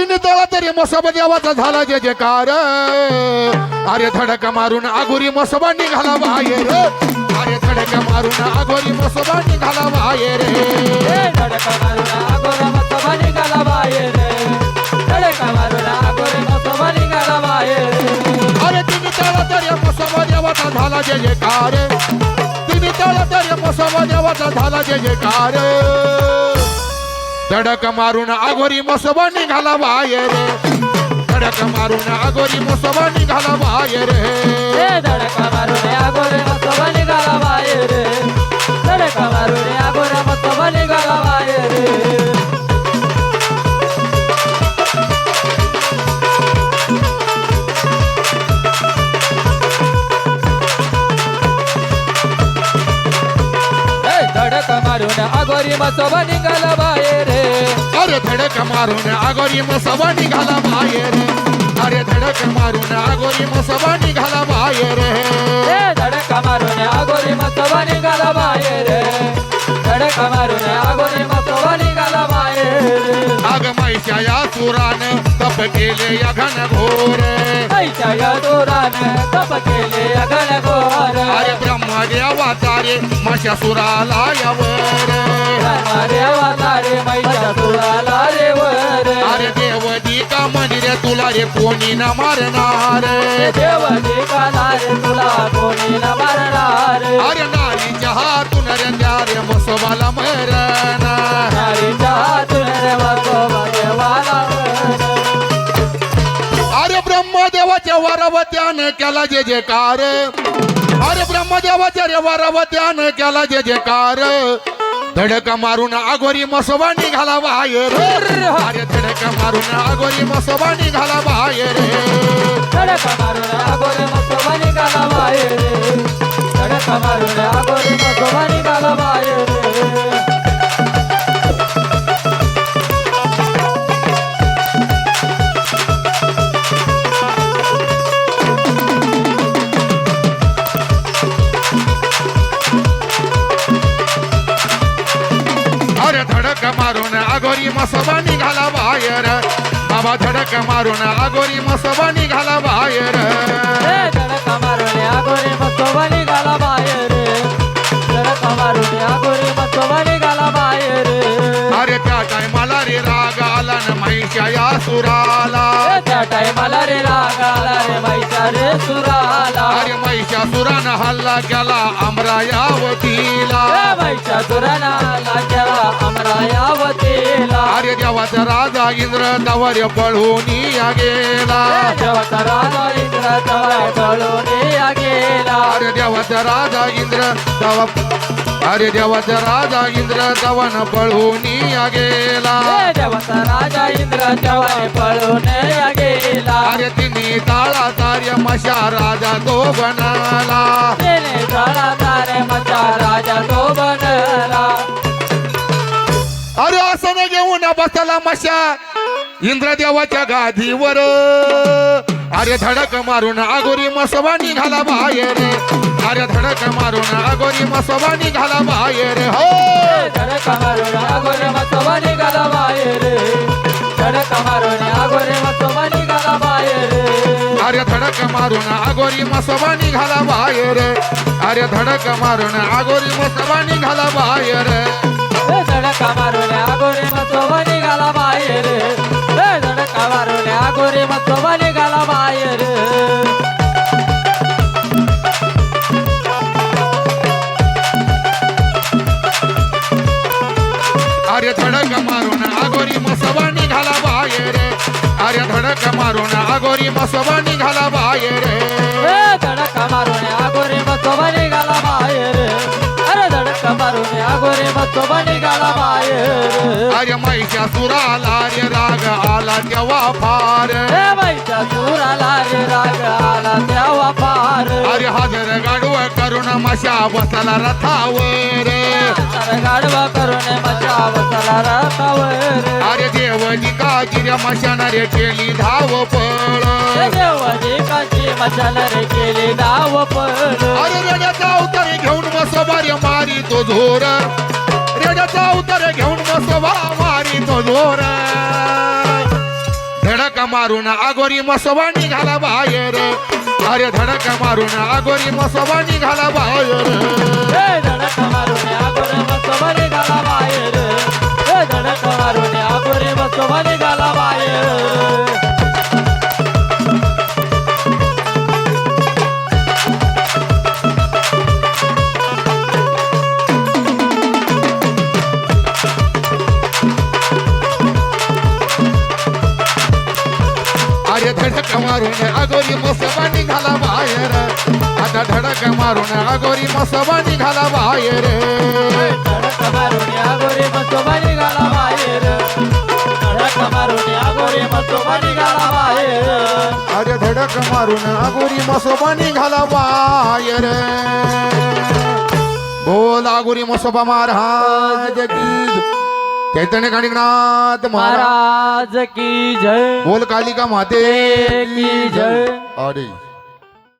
तिने तळा तरी मसोबा देवाचा झाला जे जयकार. अरे धडक मारून आगोरी मसोबा निघाला बाहेर. अरे धडक मारून आगोरी मसोबा निघाला बाहेर. धडका मारून आगोरा मसोबा निघाला बाहेर. धडका मारून आगोरा मसोबा निघाला बाहेर. अरे तिने तळा तरी मसोबा देवाचा झाला जे जयकार. तिने तळा तरी मसोबा देवाचा झाला जे जयकार. धडक मारून आगोरी मसोबा निघाला बाहेर. धडक मारून आगोरी मसोबा निघाला बाहेर. हे धडका मारून आगोरा मसोबा निघाला बाहेर. धडक मारून आगोरा मसोबा निघाला बाहेर. मसोबा निघाला बाहेर अरे धडक मारून आगोरी मसबा निघाला बाहेर. अरे धडक मारून आगोरी मसबा निघाला बाहेर. धडका मारून आगोरी मसोबा निघाला बाहेर. धडका मारून आगोरी मसोबा निघाला बाहेर. आग मैशा या सुरान तप केले या घन घोर ऐच्या या दोरान तप केले तारे मशा सुराला यावर. रे वातारे मैच्या रे वर अरे का मंदिर तुला रे कोणी न मारणार देव काला रे तुला कोणी न मारणार? अरे नारीच्या हातून रे द्या रे मसोबाला मरण नारीच्या ब्रह्मदेवाच्या वरवत्यानं केला जे कार. अरे ब्रह्मदेवाच्या रे वरवत्यानं केला जे जयकार धडक मारून आगोरी मसोबा निघाला बाहेर. अरे धडक मारून आगोरी मसोबा निघाला बाहेर. धडक मारून आगोरी मसोबा निघाला मारून आगोरी मसोबा निघाला बाहेर. बाबा धडक मारून आगोरी मसोबा निघाला बाहेर. हे धडका मारून आगोरे मसोबा निघाला बाहेर. धडका मारून आगोरे या सुराला. त्या टायमाला रे रागाला रे मैसा रे सुराला. अरे महिषासुरानं हल्ला केला अमरायावतीला. हे मैसा सुराला गेला अमरायावतीला. अरे देवाचा राजा इंद्र दवर पळून या गेला. देवाचा राजा इंद्र तवा कळून या गेला. अरे देवाचा राजा इंद्र दव अरे देवाचा राजा इंद्र दवन पळून गेला. देवाचा राजा इंद्र तवा पळून गेला. अरे तिने ताळा कार्य मशा राजा तो बनाला. तेने तारे मचा राजा तो बनला. अरे असं घेऊन बसला मशा इंद्रदेवाच्या गादीवर. अरे धडक मारून आगोरी मसबा निघाला बाहेर. अरे धडक मारून आगोरी मसबा निघाला बाहेर हो। धडका मारून आगोरे मसोबा निघाला बाहेर धडका मारून आगोरे मसोबा निघाला बाहेर अरे धडक मारून आगोरी मसबा निघाला बाहेर अरे धडक मारून आगोरी मसबा निघाला बाहेर हे धडका मारून आगोरे मसोबा निघाला बाहेर अरे धडक मारून आगोरी मसबा निघाला बाहेर. अरे धडक मारून आगोरी मसबा निघाला बाहेर. धडका मारून आगोरे मसोबा निघाला बाहेर. अरे धडका मारून आगोरे मसोबा निघाला बाहेर. अरे महिषासुराला रे राग आला तेव्हा फार. बाईच्या सुराला रे राग मशा बसला रथावर. गाडवा करून मजा बसला रथावर. अरे देवजी काजी मशान रे केली धाव पळ. देवाची काची मशाल रे केली डाव पळ. अरे रेड्याचा अवतार घेऊन मसोबा रे मारी तो झोर रेड्याचा अवतार घेऊन मसोबा मारी तो झोर मारून आगोरी मसोबा निघाला बाहेर. अरे धडक मारून आगोरी मसोबा निघाला बाहेर. अरे धडक मारून अगोरी मसबा निघाला बाहेर आता धडक मारून अगोरी मसबा निघाला बाहेर धडक मारून आगोरे मसोबा निघाला बाहेर धडक मारून आगोरे मसोबा निघाला बाहेर अरे धडक मारून अगोरी मसोबा निघाला बाहेर बोल अगोरी मसोबा महाराज की. चैतन्य काणिकनाथ महाराज महाराज की जय बोल कालिका माते की जय अरे